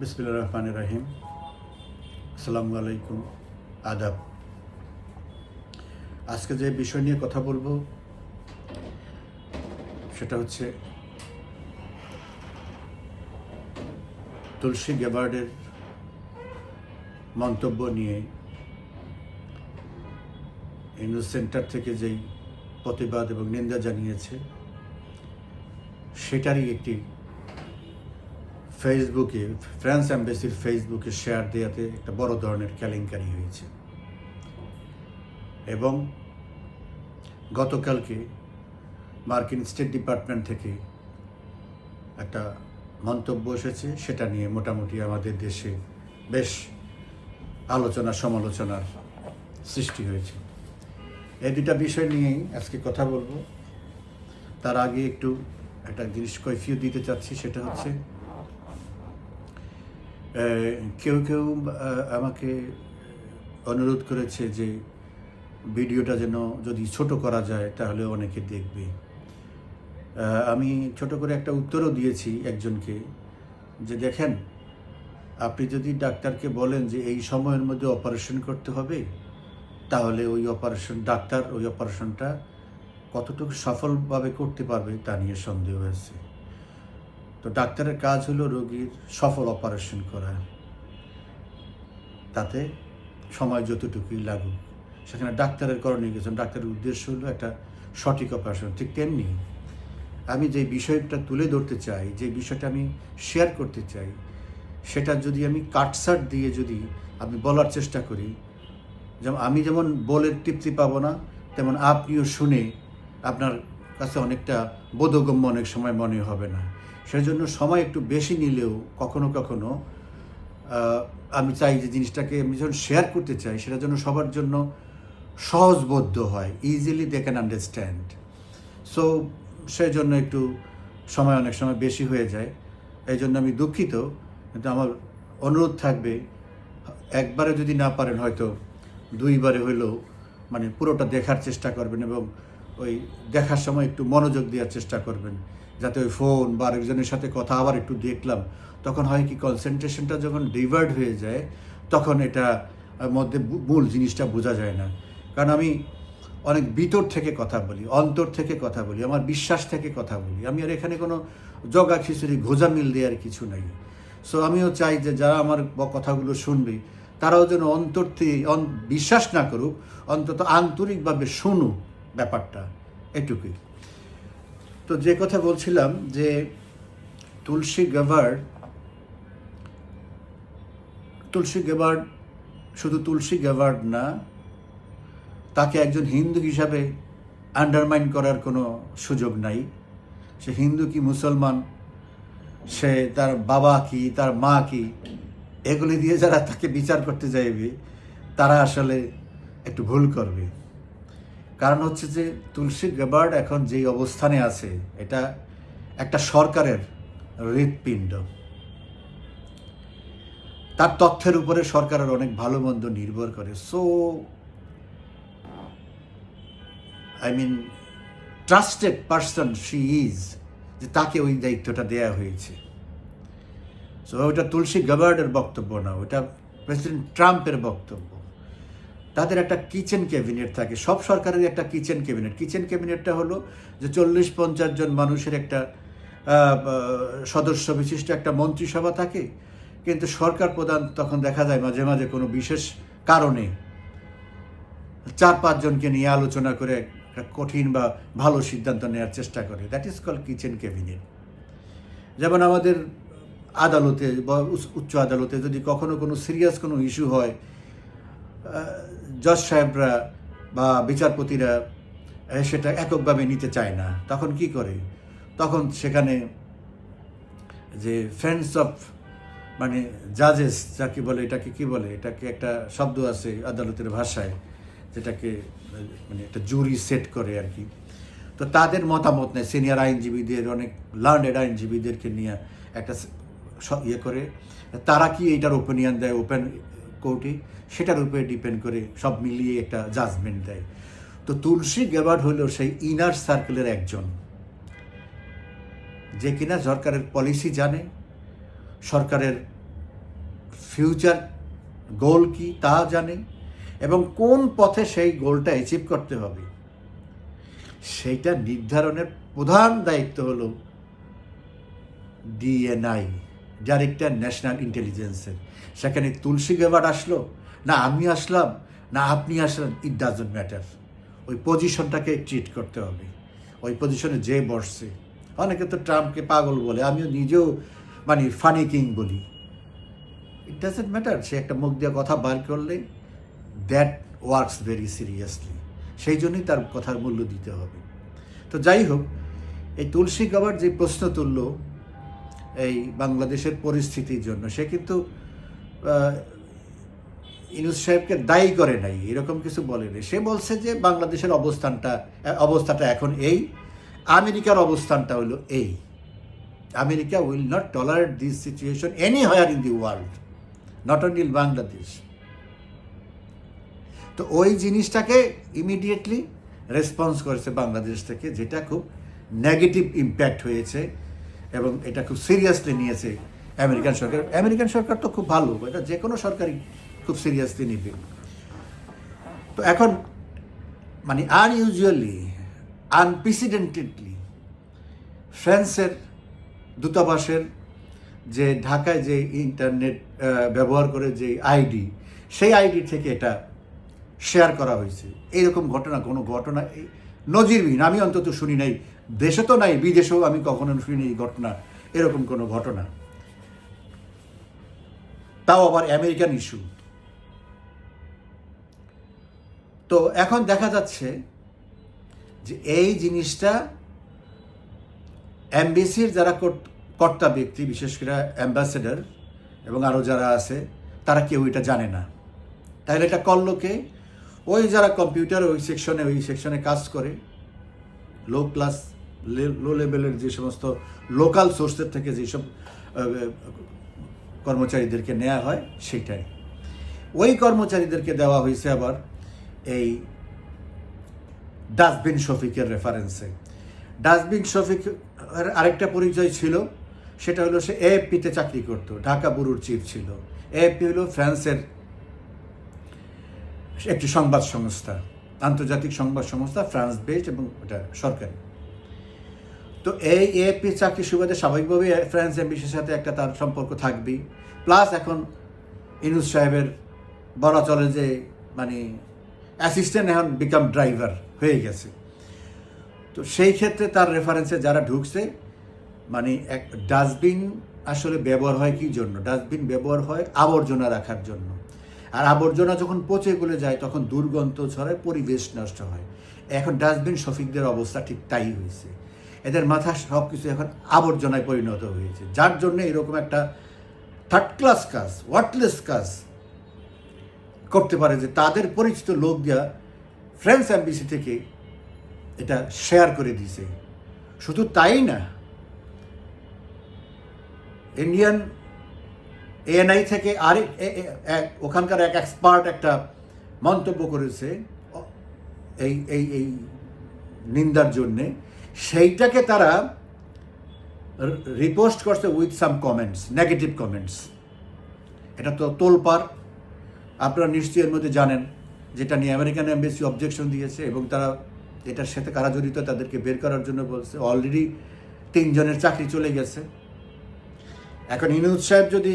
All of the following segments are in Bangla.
বিসমিল্লা রহমান রাহিম। আসসালামু আলাইকুম, আদাব। আজকে যে বিষয় নিয়ে কথা বলব, সেটা হচ্ছে তুলসী গেবার্ডের মন্তব্য নিয়ে। ইউনিউজ সেন্টার থেকে যেই প্রতিবাদ এবং নিন্দা জানিয়েছে, সেটারই একটি ফেসবুকে ফ্রান্স অ্যাম্বাসির ফেসবুকে শেয়ার দেওয়াতে একটা বড় ধরনের কেলেঙ্কারি হয়েছে। এবং গতকালকে মার্কিন স্টেট ডিপার্টমেন্ট থেকে একটা মন্তব্য এসেছে, সেটা নিয়ে মোটামুটি আমাদের দেশে বেশ আলোচনা সমালোচনার সৃষ্টি হয়েছে। এই দুটা বিষয় নিয়েই আজকে কথা বলব। তার আগে একটু একটা জিনিস কৈফিও দিতে চাচ্ছি, সেটা হচ্ছে কেউ কেউ আমাকে অনুরোধ করেছে যে ভিডিওটা যেন যদি ছোট করা যায়, তাহলে অনেকে দেখবে। আমি ছোট করে একটা উত্তরও দিয়েছি একজনকে যে দেখেন, আপনি যদি ডাক্তারকে বলেন যে এই সময়ের মধ্যে অপারেশন করতে হবে, তাহলে ওই অপারেশন, ডাক্তার ওই অপারেশনটা কতটুকু সফলভাবে করতে পারবে তা নিয়ে সন্দেহ হয়েছে। তো ডাক্তারের কাজ হলো রোগীর সফল অপারেশন করা। তাতে সময় যতটুকুই লাগুক। সেখানে ডাক্তারের করণীয় গেছেন ডাক্তারের উদ্দেশ্য হলো একটা সঠিক অপারেশন ঠিক তেমনি আমি যে বিষয়টা তুলে ধরতে চাই, যে বিষয়টা আমি শেয়ার করতে চাই, সেটা যদি আমি কাটসাট দিয়ে যদি আমি বলার চেষ্টা করি, যেমন আমি যেমন বলে তৃপ্তি পাবো না, তেমন আপনিও শুনে আপনার কাছে অনেকটা বোধগম্য অনেক সময় মনে হবে না। সেই জন্য সময় একটু বেশি নিলেও কখনো কখনো আমি চাই যে জিনিসটাকে আমি যখন শেয়ার করতে চাই, সেটা যেন সবার জন্য সহজবোধ্য হয় easily they can understand so সেই জন্য একটু সময় অনেক সময় বেশি হয়ে যায়। এই জন্য আমি দুঃখিত, কিন্তু আমার অনুরোধ থাকবে, একবারে যদি না পারেন হয়তো দুইবারে হইলেও মানে পুরোটা দেখার চেষ্টা করবেন এবং ওই দেখার সময় একটু মনোযোগ দেওয়ার চেষ্টা করবেন। যাতে ওই ফোন বা আরেকজনের সাথে কথা আবার একটু দেখলাম, তখন হয় কি কনসেন্ট্রেশনটা যখন ডিভার্ট হয়ে যায়, তখন এটা মধ্যে মূল জিনিসটা বোঝা যায় না। কারণ আমি অনেক ভিতর থেকে কথা বলি, অন্তর থেকে কথা বলি, আমার বিশ্বাস থেকে কথা বলি। আমি আর এখানে কোনো জগা খিচুড়ি ঘোজা মিল দেওয়ার কিছু নাই। সো আমিও চাই যে যারা আমার কথাগুলো শুনবে, তারাও যেন অন্তর থেকে বিশ্বাস না করুক, অন্তত আন্তরিকভাবে শুনুক ব্যাপারটা, এটুকুই। তো যে কথা বলছিলাম যে তুলসী গেভার্ড তুলসী গেভার্ড শুধু তুলসী গেভার্ড না, তাকে একজন হিন্দু হিসাবে আন্ডারমাইন করার কোনো সুযোগ নাই। সে হিন্দু কি মুসলমান? সে তার বাবা কি, তার মা কি? এগুলি দিয়ে যারা তাকে বিচার করতে যাইবে, তারা আসলে একটু ভুল করবে। কারণ হচ্ছে যে তুলসী গেবার্ড এখন যেই অবস্থানে আছে, এটা একটা সরকারের হৃৎপিণ্ড। তার তথ্যের উপরে সরকারের অনেক ভালো মন্দ নির্ভর করে। So I mean trusted person she is যে তাকে ওই দায়িত্বটা দেয়া হয়েছে। সো ওটা তুলসী গবার্ডের বক্তব্য না, ওটা প্রেসিডেন্ট ট্রাম্পের বক্তব্য। তাদের একটা কিচেন ক্যাবিনেট থাকে। সব সরকারের একটা কিচেন ক্যাবিনেট কিচেন ক্যাবিনেটটা হলো যে চল্লিশ পঞ্চাশ জন মানুষের একটা সদস্য বিশিষ্ট একটা মন্ত্রিসভা থাকে। কিন্তু সরকার প্রধান তখন দেখা যায় মাঝে মাঝে কোনো বিশেষ কারণে চার পাঁচজনকে নিয়ে আলোচনা করে একটা কঠিন বা ভালো সিদ্ধান্ত নেওয়ার চেষ্টা করে। That is call kitchen cabinet যেমন আমাদের আদালতে বা উচ- উচ্চ আদালতে যদি কখনো কোনো সিরিয়াস কোনো ইস্যু হয় জজ সাহেবরা বা বিচারপতিরা সেটা এককভাবে নিতে চায় না। তখন কি করে? তখন সেখানে যে ফ্রেন্ডস অফ মানে জাজেস যাকে বলে, এটাকে কি বলে? এটাকে একটা শব্দ আছে আদালতের ভাষায়, যেটাকে মানে একটা জুরি সেট করে আর কি। তো তাদের মতামত নেয়। সিনিয়র আইনজীবীদের, অনেক লার্নেড আইনজীবীদেরকে নিয়ে একটা ইয়ে করে। তারা কি এইটার ওপিনিয়ন দেয়? ওপেন কোর্টে সেটার উপরে ডিপেন্ড করে সব মিলিয়ে একটা জাজমেন্ট দেয়। তো তুলসী গেবার্ড হলো সেই ইনার সার্কেলের একজন। যে কিনা সরকারের পলিসি জানে, সরকারের ফিউচার গোল কি তা জানে, এবং কোন পথে সেই গোলটা অ্যাচিভ করতে হবে। সেইটা নির্ধারণের প্রধান দায়িত্ব হলো ডিএনআই ডাইরেক্টর ন্যাশনাল ইন্টেলিজেন্সের সেখানে তুলসী গেবাট আসলো, না আমি আসলাম, না আপনি আসলেন ইট ডাজন্ট ম্যাটার ওই পজিশনটাকে ট্রিট করতে হবে। ওই পজিশনে যে বসছে। অনেকে তো ট্রাম্পকে পাগল বলে, আমিও নিজেও মানে ফানি কিং বলি। ইট ডাজেন্ট ম্যাটার সে একটা মুখ দিয়ে কথা বার করলে দ্যাট ওয়ার্কস ভেরি সিরিয়াসলি সেই জন্যই তার কথার মূল্য দিতে হবে। তো যাই হোক, এই তুলসী গাবার যে প্রশ্ন তুললো এই বাংলাদেশের পরিস্থিতির জন্য। সে কিন্তু ইনুস সাহেবকে দায়ী করে নাই, এরকম কিছু বলেনি। সে বলছে যে বাংলাদেশের অবস্থানটা, অবস্থাটা এখন এই, আমেরিকার অবস্থানটা হলো এই। America will not tolerate this situation anywhere in the world not only in Bangladesh তো ওই জিনিসটাকে ইমিডিয়েটলি রেসপন্স করেছে বাংলাদেশ থেকে, যেটা খুব নেগেটিভ ইম্প্যাক্ট হয়েছে। এবং এটা খুব সিরিয়াসলি নিয়েছে আমেরিকান সরকার। আমেরিকান সরকার তো খুব ভালো, এটা যে কোনো সরকারই খুব সিরিয়াসলি নিবে। তো এখন মানে আনইউজুয়ালি আনপ্রেসিডেন্টেডলি ফ্রান্সের দূতাবাসের যে ঢাকায় যে ইন্টারনেট ব্যবহার করে যে আইডি সেই আইডি থেকে এটা শেয়ার করা হয়েছে। এইরকম ঘটনা, কোনো ঘটনা নজিরবিহীন আমি অন্তত শুনি নাই। দেশে তো নাই, বিদেশেও আমি কখনো শুনি ঘটনা, এরকম কোনো ঘটনা। তাও আবার আমেরিকান ইস্যু। তো এখন দেখা যাচ্ছে যে এই জিনিসটা এমবিসির যারা কর্ত- ব্যক্তি, বিশেষ করে অ্যাম্বাসেডার এবং আরও যারা আছে, তারা কেউ এটা জানে না। তাহলে এটা করল কে? ওই যারা কম্পিউটার ওই সেকশনে ওই সেকশনে কাজ করে লো ক্লাস লো লেভেলের যে সমস্ত লোকাল সোর্সের থেকে যেসব কর্মচারীদেরকে নেওয়া হয়, সেটাই। ওই কর্মচারীদেরকে দেওয়া হয়েছে আবার এই ডাস্টবিন শফিকের রেফারেন্সে ডাস্টবিন শফিক আরেকটা পরিচয় ছিল, সেটা হলো সে এএফপিতে চাকরি করতো, ঢাকা বুরুর চিফ ছিল। এএফপি হলো ফ্রান্সের একটি সংবাদ সংস্থা, আন্তর্জাতিক সংবাদ সংস্থা ফ্রান্স বেস্ট এবং ওটা সরকারি। তো এই এএফপি চাকরি সুবাদে স্বাভাবিকভাবেই ফ্রান্স এমবিসির সাথে একটা তার সম্পর্ক থাকবেই। প্লাস এখন ইনুস সাহেবের বলা চলে যে মানে অ্যাসিস্ট্যান্ট এখন বিকাম ড্রাইভার হয়ে গেছে। তো সেই ক্ষেত্রে তার রেফারেন্সে যারা ঢুকছে মানে এক ডাস্টবিন আসলে ব্যবহার হয় কি জন্য? ডাস্টবিন ব্যবহার হয় আবর্জনা রাখার জন্য। আর আবর্জনা যখন পচে গলে যায়, তখন দুর্গন্ধ ছড়ায়, পরিবেশ নষ্ট হয়। এখন ডাস্টবিন শফিকদের অবস্থা ঠিক তাই হয়েছে। এদের মাথা সব কিছু এখন আবর্জনায় পরিণত হয়েছে। যার জন্য এরকম একটা থার্ড ক্লাস কাজ ওয়ার্টলেস কাজ করতে পারে যে তাদের পরিচিত লোক দিয়া ফ্রেন্স এমবিসি থেকে এটা শেয়ার করে দিয়েছে। শুধু তাই না ইন্ডিয়ান এএনআই থেকে আরেক ওখানকার এক এক্সপার্ট একটা মন্তব্য করেছে, এই এই এই নিন্দার জন্যে। সেইটাকে তারা রিপোস্ট করছে with some comments negative comments এটা তো তোলপার আপনারা নিশ্চয়ই এর মধ্যে জানেন যেটা নিয়ে আমেরিকান এম্বাসি অবজেকশন দিয়েছে এবং তারা এটার সাথে কারা জড়িত তাদেরকে বের করার জন্য বলছে। অলরেডি তিনজনের চাকরি চলে গেছে। এখন ইনুজ সাহেব যদি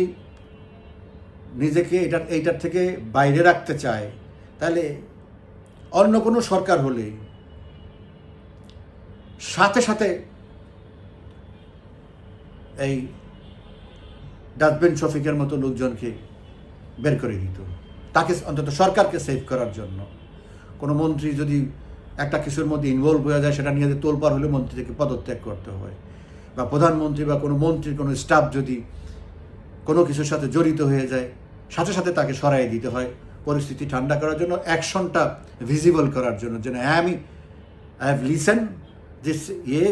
নিজেকে এটার এইটার থেকে বাইরে রাখতে চায়, তাহলে অন্য কোনো সরকার হলে সাথে সাথে এই ডাস্টবিন শফিকের মতো লোকজনকে বের করে দিত। তাকে অন্তত সরকারকে সেভ করার জন্য। কোনো মন্ত্রী যদি একটা কিছুর মধ্যে ইনভলভ হয়ে যায়, সেটা নিয়ে তোলপার হলে মন্ত্রী থেকে পদত্যাগ করতে হয়। বা প্রধানমন্ত্রী বা কোনো মন্ত্রীর কোনো স্টাফ যদি কোনো কিছুর সাথে জড়িত হয়ে যায়, সাথে সাথে তাকে সরাই দিতে হয় পরিস্থিতি ঠান্ডা করার জন্য অ্যাকশনটা ভিজিবল করার জন্য, যেন হ্যাঁ আমি আই হ্যাভ লিসেন ইয়ে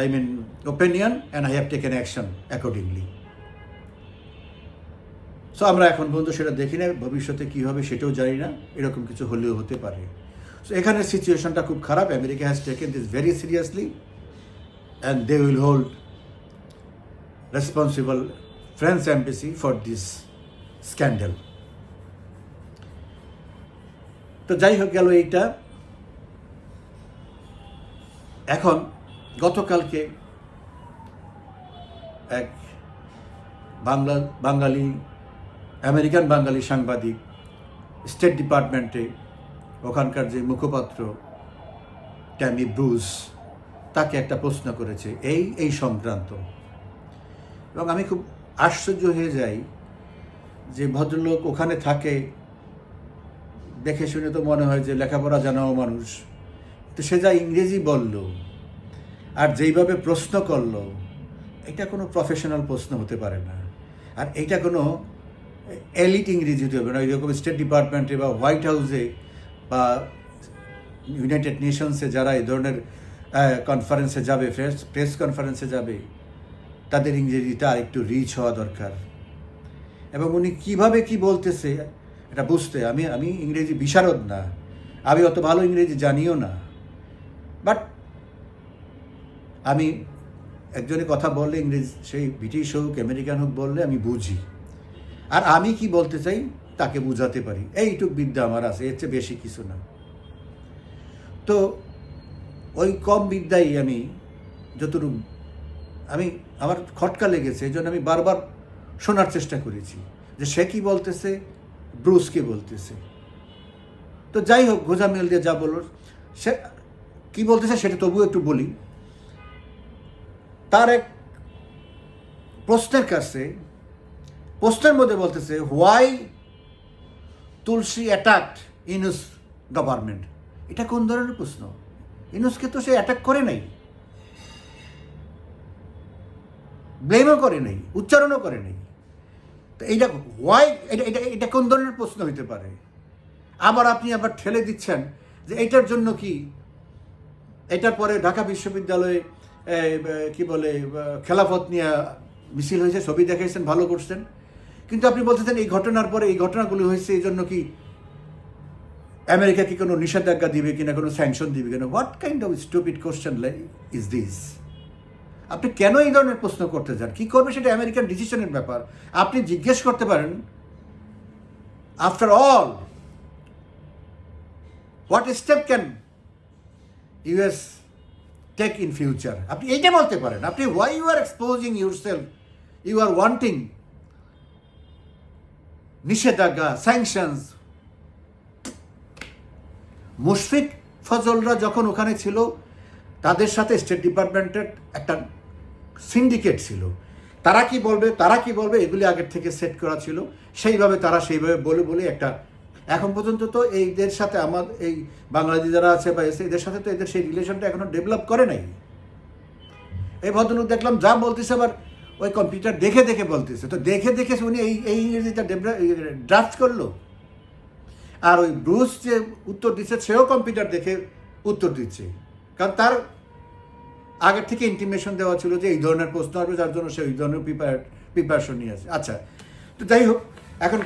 I mean opinion and I have taken action accordingly so আমরা এখন পর্যন্ত সেটা দেখি না ভবিষ্যতে কী হবে সেটাও জানি না, এরকম কিছু হলেও হতে পারে। সো এখানে সিচুয়েশনটা খুব খারাপ America has taken this very seriously and they will hold responsible French embassy for this scandal তো যাই হোক গেল এইটা। এখন গতকালকে এক বাংলা, বাঙালি, আমেরিকান বাঙালি সাংবাদিক স্টেট ডিপার্টমেন্টে ওখানকার যে মুখপাত্র ট্যামি ব্রুস তাকে একটা প্রশ্ন করেছে, এই এই সংক্রান্ত। এবং আমি খুব আশ্চর্য হয়ে যাই যে ভদ্রলোক ওখানে থাকে, দেখে শুনে তো মনে হয় যে লেখাপড়া জানাও মানুষ। তো সে যা ইংরেজি বলল আর যেইভাবে প্রশ্ন করল, এটা কোনো প্রফেশনাল প্রশ্ন হতে পারে না। আর এইটা কোনো এলিট ইংরেজি হতে হবে না। এরকম স্টেট ডিপার্টমেন্টে বা হোয়াইট হাউসে বা ইউনাইটেড নেশনসে যারা এই ধরনের কনফারেন্সে যাবে প্রেস প্রেস কনফারেন্সে যাবে, তাদের ইংরেজিটা একটু রিচ হওয়া দরকার। এবং উনি কীভাবে কি বলতেছে, এটা বুঝতে আমি আমি ইংরেজি বিশারদ না। আমি অত ভালো ইংরেজি জানিও না। আমি একজনে কথা বললে ইংরেজি, সেই ব্রিটিশ হোক, আমেরিকান হোক বললে আমি বুঝি। আর আমি কি বলতে চাই তাকে বুঝাতে পারি। এইটুক বিদ্যা আমার আছে, এর চেয়ে বেশি কিছু না। তো ওই কম বিদ্যাই আমি যতটুকু, আমি আমার খটকা লেগেছে, এই জন্য আমি বারবার শোনার চেষ্টা করেছি যে সে কি বলতেছে, ব্রুসকে বলতেছে। তো যাই হোক গোজামিল দিয়ে যা বলল, সে কি বলতেছে সেটা তবুও একটু বলি। তার এক প্রশ্নের কাছে, প্রশ্নের মধ্যে বলতেছে why Tulsi attacked Yunus government এটা কোন ধরনের প্রশ্ন? ইনুসকে তো সে অ্যাটাক করে নাই। ব্লেমও করে নাই, উচ্চারণও করে নাই। তো এইটা হোয়াই এটা এটা এটা কোন ধরনের প্রশ্ন হইতে পারে? আবার আপনি আবার ঠেলে দিচ্ছেন যে এটার জন্য কি এটার পরে ঢাকা বিশ্ববিদ্যালয়ে কি বলে খেলাফত নিয়ে মিছিল হয়েছে, ছবি দেখাইছেন, ভালো করছেন। কিন্তু আপনি বলতেছেন এই ঘটনার পরে এই ঘটনাগুলি হয়েছে, এই জন্য কি আমেরিকা কি কোনো নিষেধাজ্ঞা দিবে কিনা, কোনো স্যাংশন দিবে কিনা? What kind of stupid question is this আপনি কেন এই ধরনের প্রশ্ন করতে চান কি করবে সেটা আমেরিকান ডিসিশনের ব্যাপার। আপনি জিজ্ঞেস করতে পারেন after all what step can US take in future আপনি এইটা বলতে পারেন। আপনি why you are exposing yourself you are wanting নিষেধাজ্ঞা স্যাংশনস মুশফিক ফজলরা যখন ওখানে ছিল, তাদের সাথে স্টেট ডিপার্টমেন্টের একটা সিন্ডিকেট ছিল। তারা কি বলবে, তারা কি বলবে, এগুলি আগের থেকে সেট করা ছিল। সেইভাবে তারা সেইভাবে বলে বলে একটা এখন পর্যন্ত তো এইদের সাথে আমার এই বাংলাদেশ যারা আছে বা এসে এদের সাথে তো এদের সেই রিলেশনটা এখনও ডেভেলপ করে নাই। এই ভদ্রলোক দেখলাম যা বলতেছে আবার ওই কম্পিউটার দেখে দেখে বলতেছে। তো দেখে দেখে উনি এই এই ইংরেজিটা ড্রাফট করল। আর ওই ব্রুস যে উত্তর দিচ্ছে, সেও কম্পিউটার দেখে উত্তর দিচ্ছে। কারণ তার আগের থেকে ইন্টিমেশন দেওয়া ছিল যে এই ধরনের প্রশ্ন আসবে, যার জন্য সে ওই ধরনের প্রিপার প্রিপারেশন নিয়ে আসে আচ্ছা তো যাই হোক, এখন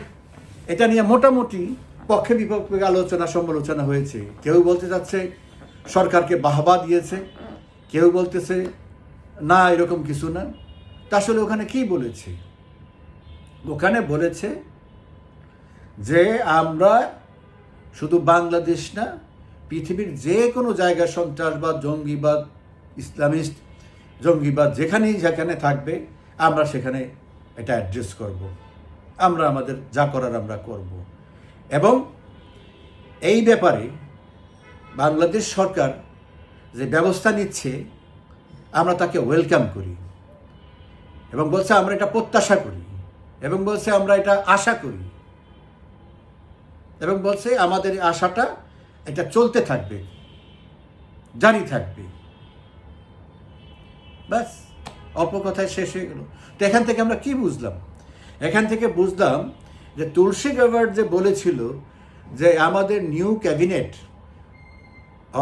এটা নিয়ে মোটামুটি পক্ষে বিপক্ষে আলোচনা, সমালোচনা হয়েছে কেউ বলতে যাচ্ছে সরকারকে বাহবা দিয়েছে, কেউ বলতেছে, না, এরকম কিছু না তা আসলে ওখানে কি বলেছে ওখানে বলেছে যে আমরা শুধু বাংলাদেশ না, পৃথিবীর যে কোনো জায়গায় সন্ত্রাসবাদ, জঙ্গিবাদ, ইসলামিস্ট, জঙ্গিবাদ যেখানেই যেখানে থাকবে, আমরা সেখানে এটা অ্যাড্রেস করব। আমরা আমাদের যা করার আমরা করব। এবং এই ব্যাপারে বাংলাদেশ সরকার যে ব্যবস্থা নিচ্ছে, আমরা তাকে ওয়েলকাম করি এবং বলছে, আমরা এটা প্রত্যাশা করি এবং বলছে, আমরা এটা আশা করি এবং বলছে, আমাদের আশাটা এটা চলতে থাকবে, জারি থাকবে। ব্যাস অল্প শেষ হয়ে গেল। তো এখান থেকে আমরা কি বুঝলাম? এখান থেকে বুঝলাম যে তুলসী গাভার্ড যে বলেছিল যে আমাদের new cabinet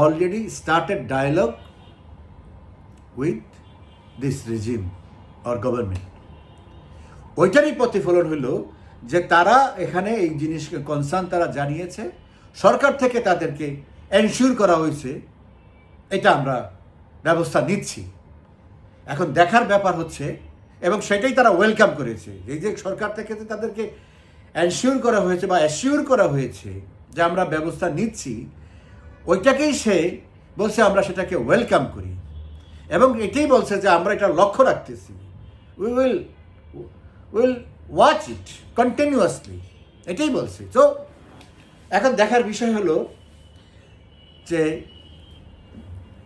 already started dialogue with this regime or government ওইটারই প্রতিফলন হলো যে তারা এখানে এই জিনিসকে কনসার্ন তারা জানিয়েছে, সরকার থেকে তাদেরকে এনশিওর করা হয়েছে, এটা আমরা ব্যবস্থা নিচ্ছি। এখন দেখার ব্যাপার হচ্ছে, এবং সেটাই তারা ওয়েলকাম করেছে। এই যে সরকার থেকে তাদেরকে অ্যানশিওর করা হয়েছে বা অ্যাসিওর করা হয়েছে যে আমরা ব্যবস্থা নিচ্ছি, ওইটাকেই সে বলছে আমরা সেটাকে ওয়েলকাম করি। এবং এটাই বলছে যে আমরা এটা লক্ষ্য রাখতেছি। We will will watch it continuously এটাই বলছে। তো এখন দেখার বিষয় হলো যে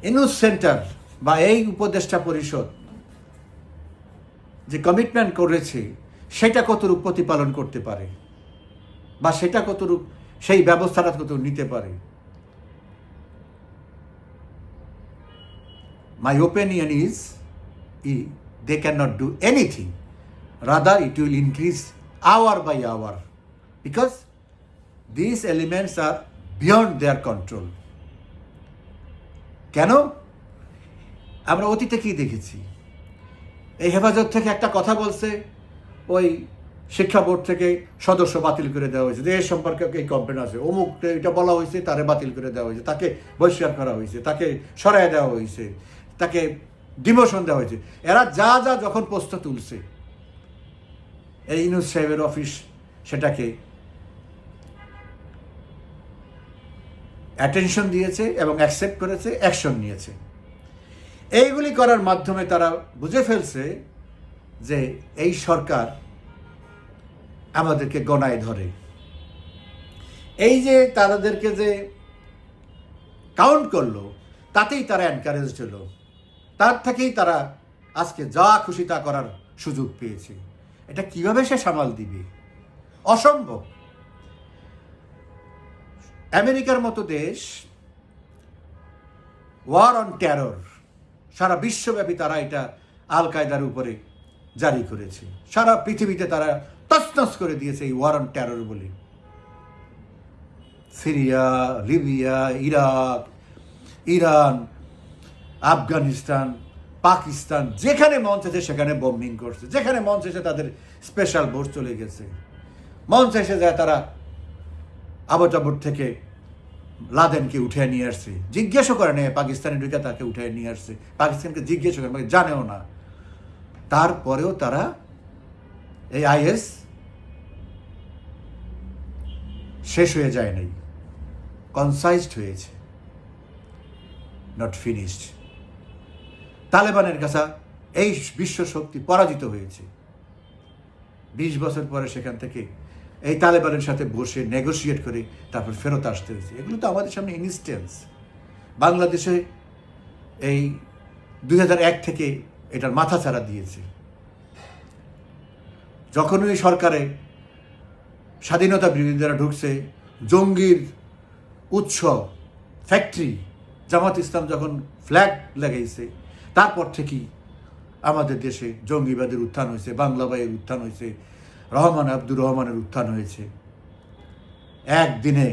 ইনুস সেন্টার বা এই উপদেষ্টা পরিষদ যে কমিটমেন্ট করেছে সেটা কতটুক প্রতিপালন করতে পারে? বা সেটা কতটুক, সেই ব্যবস্থাটা কত নিতে পারে? My opinion is E they can not do anything rather it will increase hour by hour because this elements are beyond their control কেন? আমরা অতীতে কি দেখেছি? এই হেফাজত থেকে একটা কথা বলছে ওই শিক্ষা বোর্ড থেকে সদস্য বাতিল করে দেওয়া হয়েছে। যে এর সম্পর্কে এই কমপ্লেন আছে? অমুক এটা বলা হয়েছে, তারে বাতিল করে দেওয়া হয়েছে। তাকে বহিষ্কার করা হয়েছে, তাকে সরাই দেওয়া হয়েছে, তাকে ডিমোশন দেওয়া হয়েছে। এরা যা যা যখন প্রশ্ন তুলছে, এই ইনুস সাহেবের অফিস সেটাকে অ্যাটেনশন দিয়েছে এবং অ্যাকসেপ্ট করেছে অ্যাকশন নিয়েছে। এইগুলি করার মাধ্যমে তারা বুঝে ফেলছে যে এই সরকার আমাদেরকে গণায় ধরে। এই যে তাদেরকে যে কাউন্ট করল, তাতেই তারা এনকারেজ হলো। তার থেকেই তারা আজকে যা খুশি তা করার সুযোগ পেয়েছে। এটা কীভাবে সে সামাল দিবে? অসম্ভব। আমেরিকার মতো দেশ ওয়ার অন টেরর সারা বিশ্বব্যাপী তারা এটা আল কায়দার উপরে জারি করেছে। সারা পৃথিবীতে তারা তছনছ করে দিয়েছে এই ওয়ার অন টেরর বলে। Syria, Libya, Iraq, Iran, Afghanistan, Pakistan, যেখানে মন চাইছে সেখানে বম্বিং করছে। যেখানে মন চাইছে তাদের স্পেশাল বোর্ড চলে গেছে। মন চাইছে যায় তারা আবটাবুট থেকে লাদেনকে উঠে নিয়ে আসছে। জিজ্ঞেসও করে নেই পাকিস্তানি ঢুকে তাকে উঠে নিয়ে আসছে? পাকিস্তানকে জিজ্ঞেস করে, জানেও না। তারপরেও তারা এই আইএস শেষ হয়ে যায় নাই। কনসাইজড হয়েছে। নট ফিনিশড তালেবানের কাছে এই বিশ্ব শক্তি পরাজিত হয়েছে। বিশ বছর পরে সেখান থেকে এই তালেবানের সাথে বসে নেগোসিয়েট করে তারপর ফেরত আসতে হয়েছে। এগুলো তো আমাদের সামনে ইনস্টেন্স বাংলাদেশে এই দুই থেকে এটার মাথা ছাড়া দিয়েছে। যখন ওই সরকারে স্বাধীনতা বিরোধীরা ঢুকছে, জঙ্গির উৎস ফ্যাক্টরি জামাত ইসলাম যখন ফ্ল্যাগ লাগাইছে, তারপর থেকেই আমাদের দেশে জঙ্গিবাদের উত্থান হয়েছে, বাংলা বাইয়ের উত্থান হয়েছে, রহমান আব্দুর রহমানের উত্থান হয়েছে। একদিনে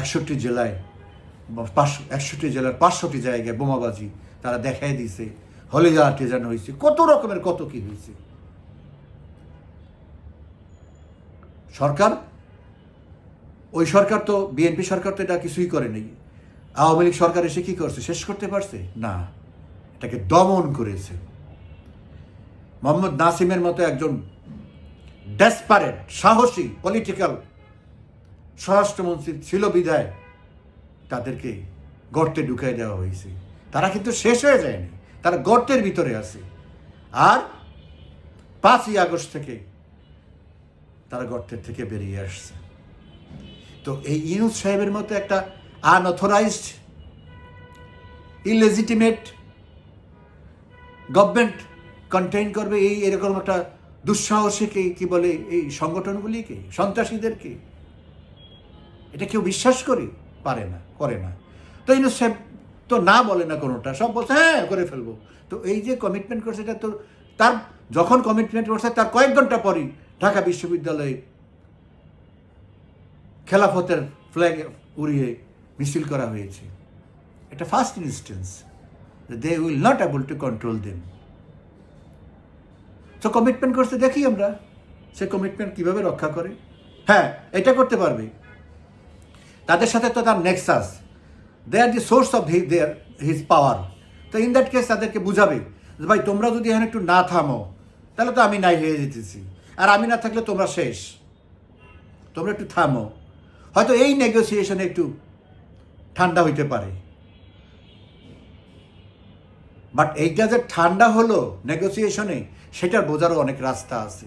একষট্টি জেলায় পাঁচশো একষট্টি জেলার পাঁচশোটি জায়গায় বোমাবাজি তারা দেখাই দিয়েছে হলিজা আর্টিজান হয়েছে কত রকমের কত কি হয়েছে সরকার? ওই সরকার তো বিএনপি সরকার তো এটা কিছুই করেনি আওয়ামী লীগ সরকার এসে কি করছে, শেষ করতে পারছে? না, এটাকে দমন করেছে। মোহাম্মদ নাসিমের মতো একজন ডেসপারেট সাহসী পলিটিক্যাল স্বরাষ্ট্রমন্ত্রী ছিল বিধায় তাদেরকে গর্তে ঢুকাই দেওয়া হয়েছে। তারা কিন্তু শেষ হয়ে যায়নি। তারা গর্তের ভিতরে আছে। আর পাঁচই আগস্ট থেকে তারা গর্তের থেকে বেরিয়ে আসছে। তো এই ইউনুস সাহেবের মতো একটা আনঅথরাইজড ইলেজিটিমেট গভর্নমেন্ট কন্টেইন করবে এই এরকম একটা দুঃসাহসীকে কি বলে এই সংগঠনগুলিকে সন্ত্রাসীদেরকে? এটা কেউ বিশ্বাস করে? পারে না, করে না। তো ইউনুস সাহেব তো না বলে না কোনোটা, সব বলছে হ্যাঁ করে ফেলব। তো এই যে কমিটমেন্ট করছে, এটা তো তার, যখন কমিটমেন্ট করছে, তার কয়েক ঘণ্টা পরই ঢাকা বিশ্ববিদ্যালয়ে খেলাফতের ফ্ল্যাগ উড়িয়ে মিছিল করা হয়েছে। এটা first instance they will not able to control them তো কমিটমেন্ট করতে দেখি আমরা, সে কমিটমেন্ট কীভাবে রক্ষা করে? হ্যাঁ এটা করতে পারবে। তাদের সাথে তো তার nexus they are the source of he their his power to in that case তাদেরকে বুঝাবে যে ভাই, তোমরা যদি এখন একটু না থামো, তাহলে তো আমি নাই হয়ে যেতেছি। আর আমি না থাকলে তোমরা শেষ। তোমরা একটু থামো। হয়তো এই নেগোসিয়েশনে একটু ঠান্ডা হইতে পারে। বাট এইটা যে ঠান্ডা হলো নেগোসিয়েশনে সেটার বোঝারও অনেক রাস্তা আছে।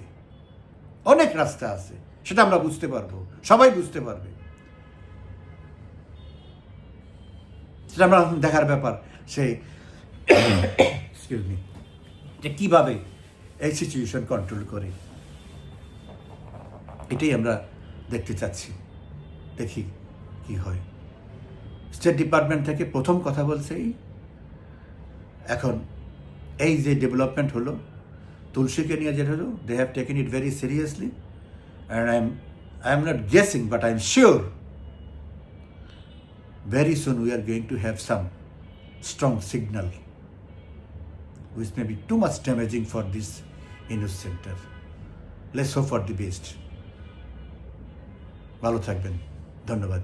অনেক রাস্তা আছে। সেটা আমরা বুঝতে পারব। সবাই বুঝতে পারবে। সেটা আমরা দেখার ব্যাপার। সে এক্সকিউজ মি যে কীভাবে এই সিচুয়েশন কন্ট্রোল করে। এটাই আমরা দেখতে চাচ্ছি। দেখি কি হয়। স্টেট ডিপার্টমেন্ট থেকে প্রথম কথা বলছে এখন এই যে ডেভেলপমেন্ট হলো, তুলসীকে নিয়ে যেটা হলো they have taken it very seriously and I am I am not guessing but I am sure very soon we are going to have some strong signal which may be too much damaging for this inner center. Let's hope for the best. ভালো থাকবেন ধন্যবাদ